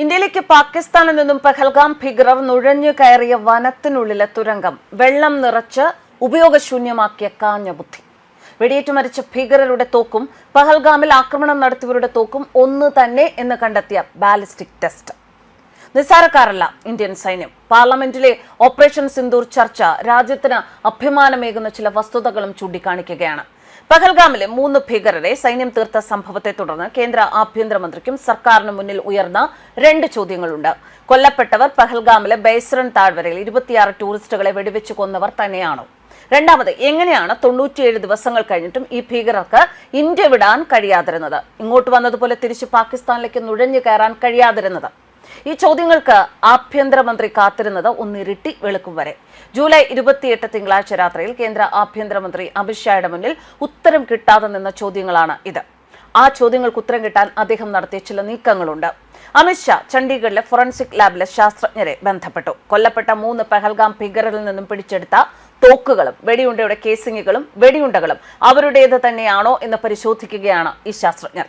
ഇന്ത്യയിലേക്ക് പാകിസ്ഥാനിൽ നിന്നും പഹൽഗാം ഭീകരർ നുഴഞ്ഞു കയറിയ വനത്തിനുള്ളിലെ തുരങ്കം വെള്ളം നിറച്ച് ഉപയോഗശൂന്യമാക്കിയ കാഞ്ഞ ബുദ്ധി. വെടിയേറ്റ് മരിച്ച ഭീകരരുടെ തോക്കും പഹൽഗാമിൽ ആക്രമണം നടത്തിയവരുടെ തോക്കും ഒന്ന് തന്നെ എന്ന് കണ്ടെത്തിയ ബാലിസ്റ്റിക് ടെസ്റ്റ്. നിസ്സാരക്കാരല്ല ഇന്ത്യൻ സൈന്യം. പാർലമെന്റിലെ ഓപ്പറേഷൻ സിന്ദൂർ ചർച്ച രാജ്യത്തിന് അഭിമാനമേകുന്ന ചില വസ്തുതകളും ചൂണ്ടിക്കാണിക്കുകയാണ്. പഹൽഗാമിലെ മൂന്ന് ഭീകരരെ സൈന്യം തീർത്ത സംഭവത്തെ തുടർന്ന് കേന്ദ്ര ആഭ്യന്തരമന്ത്രിക്കും സർക്കാരിന് മുന്നിൽ ഉയർന്ന രണ്ട് ചോദ്യങ്ങളുണ്ട്. കൊല്ലപ്പെട്ടവർ പഹൽഗാമിലെ ബൈസ്രൺ താഴ്വരയിൽ ഇരുപത്തിയാറ് ടൂറിസ്റ്റുകളെ വെടിവെച്ച് കൊന്നവർ തന്നെയാണോ? രണ്ടാമത് എങ്ങനെയാണ് തൊണ്ണൂറ്റിയേഴ് ദിവസങ്ങൾ കഴിഞ്ഞിട്ടും ഈ ഭീകരർക്ക് ഇന്ത്യ വിടാൻ കഴിയാതിരുന്നത്? ഇങ്ങോട്ട് വന്നതുപോലെ തിരിച്ച് പാകിസ്ഥാനിലേക്ക് നുഴഞ്ഞു കയറാൻ കഴിയാതിരുന്നത്? ഈ ചോദ്യങ്ങൾക്ക് ആഭ്യന്തരമന്ത്രി കാത്തിരുന്നത് ഒന്നിരട്ടി വെളുക്കും വരെ. ജൂലൈ ഇരുപത്തിയെട്ട് തിങ്കളാഴ്ച രാത്രിയിൽ കേന്ദ്ര ആഭ്യന്തരമന്ത്രി അമിത്ഷായുടെ മുന്നിൽ ഉത്തരം കിട്ടാതെ നിന്ന ചോദ്യങ്ങളാണ് ഇത്. ആ ചോദ്യങ്ങൾക്ക് ഉത്തരം കിട്ടാൻ അദ്ദേഹം നടത്തിയ ചില നീക്കങ്ങളുണ്ട്. അമിത്ഷാ ചണ്ഡീഗഡിലെ ഫോറൻസിക് ലാബിലെ ശാസ്ത്രജ്ഞരെ ബന്ധപ്പെട്ടു. കൊല്ലപ്പെട്ട മൂന്ന് പെഹൽഗാം ഭീകരരിൽ നിന്നും പിടിച്ചെടുത്ത തോക്കുകളും വെടിയുണ്ടയുടെ കേസിങ്ങുകളും വെടിയുണ്ടകളും അവരുടേത് തന്നെയാണോ എന്ന് പരിശോധിക്കുകയാണ് ഈ ശാസ്ത്രജ്ഞർ.